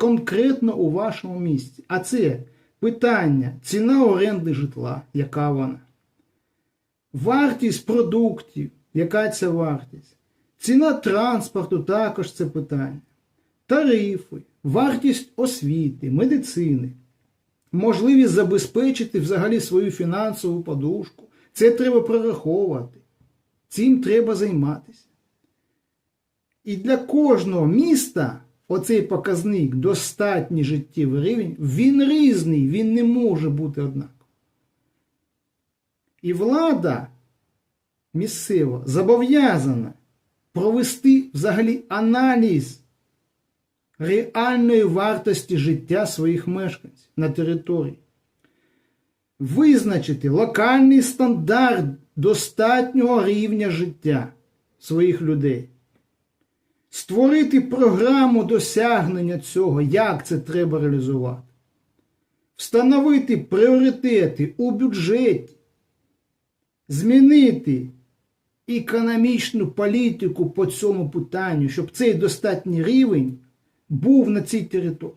конкретно у вашому місті. А це питання ціна оренди житла, яка вона, вартість продуктів, яка це вартість, ціна транспорту також це питання, тарифи, вартість освіти, медицини, можливість забезпечити взагалі свою фінансову подушку. Це треба прораховувати. Цим треба займатися. І для кожного міста оцей показник достатній життєвий рівень, він різний, він не може бути однаковий. І влада місцева зобов'язана провести взагалі аналіз реальної вартості життя своїх мешканців на території, визначити локальний стандарт достатнього рівня життя своїх людей, створити програму досягнення цього, як це треба реалізувати, встановити пріоритети у бюджеті, змінити економічну політику по цьому питанню, щоб цей достатній рівень був на цій території.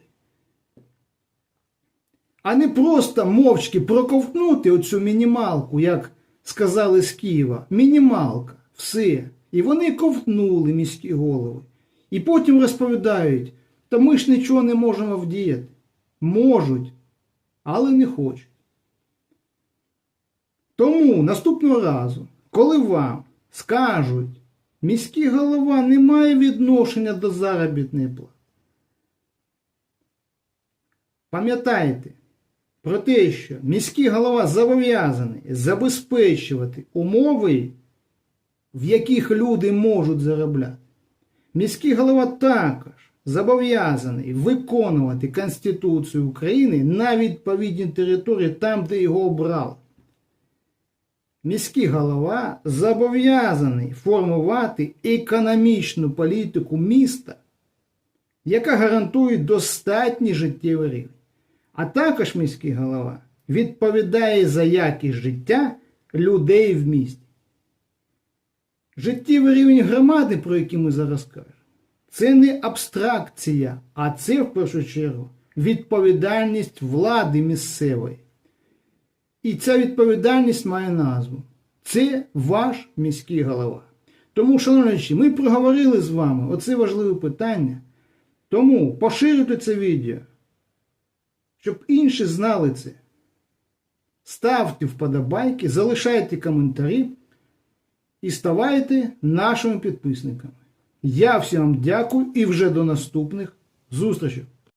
А не просто мовчки проковтнути оцю мінімалку, як сказали з Києва. Мінімалка, все. І вони ковтнули міські голови. І потім розповідають, та ми ж нічого не можемо вдіяти. Можуть, але не хочуть. Тому наступного разу, коли вам скажуть, міський голова не має відношення до заробітної плати, пам'ятайте про те, що міський голова зобов'язаний забезпечувати умови, в яких люди можуть заробляти. Міський голова також зобов'язаний виконувати Конституцію України на відповідній території там, де його обрали. Міський голова зобов'язаний формувати економічну політику міста, яка гарантує достатній життєвий рівень. А також міський голова відповідає за якість життя людей в місті. Життєвий рівень громади, про який ми зараз кажемо, це не абстракція, а це в першу чергу відповідальність влади місцевої. І ця відповідальність має назву. Це ваш міський голова. Тому, шановні, ми проговорили з вами оце важливе питання. Тому поширюйте це відео, щоб інші знали це. Ставте вподобайки, залишайте коментарі і ставайте нашими підписниками. Я всім дякую і вже до наступних зустрічей.